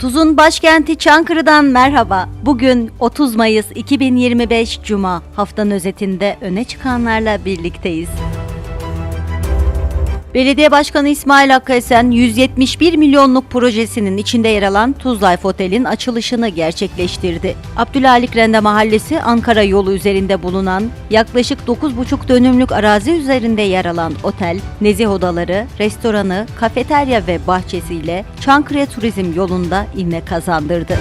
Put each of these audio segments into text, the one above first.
30'un başkenti Çankırı'dan merhaba. Bugün 30 Mayıs 2025 Cuma. Haftanın özetinde öne çıkanlarla birlikteyiz. Belediye Başkanı İsmail Hakkı Esen 171 milyonluk projesinin içinde yer alan Tuzlife Otel'in açılışını gerçekleştirdi. Abdülhalik Rende Mahallesi Ankara yolu üzerinde bulunan yaklaşık 9,5 dönümlük arazi üzerinde yer alan otel, nezih odaları, restoranı, kafeterya ve bahçesiyle Çankırı Turizm yolunda ivme kazandırdı.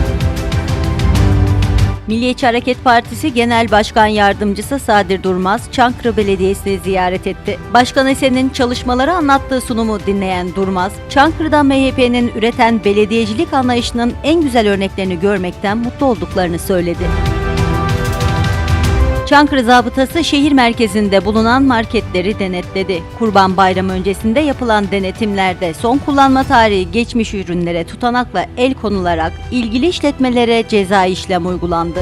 Milliyetçi Hareket Partisi Genel Başkan Yardımcısı Sadir Durmaz, Çankırı Belediyesi'ni ziyaret etti. Başkan Esen'in çalışmaları anlattığı sunumu dinleyen Durmaz, Çankırı'da MHP'nin üreten belediyecilik anlayışının en güzel örneklerini görmekten mutlu olduklarını söyledi. Çankırı zabıtası şehir merkezinde bulunan marketleri denetledi. Kurban Bayramı öncesinde yapılan denetimlerde son kullanma tarihi geçmiş ürünlere tutanakla el konularak ilgili işletmelere ceza işlem uygulandı.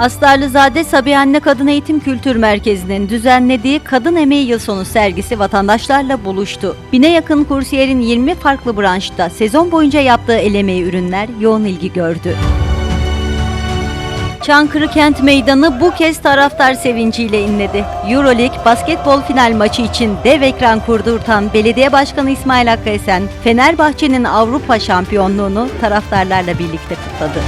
Aslarlızade Sabiha Anne Kadın Eğitim Kültür Merkezi'nin düzenlediği Kadın Emeği Yıl Sonu sergisi vatandaşlarla buluştu. Bine yakın kursiyerin 20 farklı branşta sezon boyunca yaptığı el emeği ürünler yoğun ilgi gördü. Çankırı Kent Meydanı bu kez taraftar sevinciyle inledi. Euroleague basketbol final maçı için dev ekran kurdurtan Belediye Başkanı İsmail Hakkı Esen, Fenerbahçe'nin Avrupa şampiyonluğunu taraftarlarla birlikte kutladı.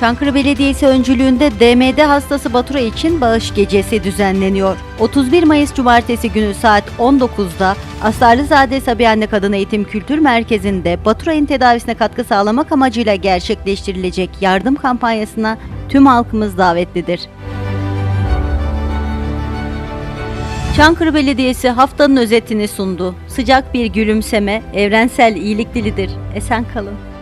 Çankırı Belediyesi öncülüğünde DMD hastası Batura için bağış gecesi düzenleniyor. 31 Mayıs Cumartesi günü saat 19'da Asarlızade Sabiha Anne Kadın Eğitim Kültür Merkezi'nde Baturay'ın tedavisine katkı sağlamak amacıyla gerçekleştirilecek yardım kampanyasına tüm halkımız davetlidir. Çankırı Belediyesi haftanın özetini sundu. Sıcak bir gülümseme, evrensel iyilik dilidir. Esen kalın.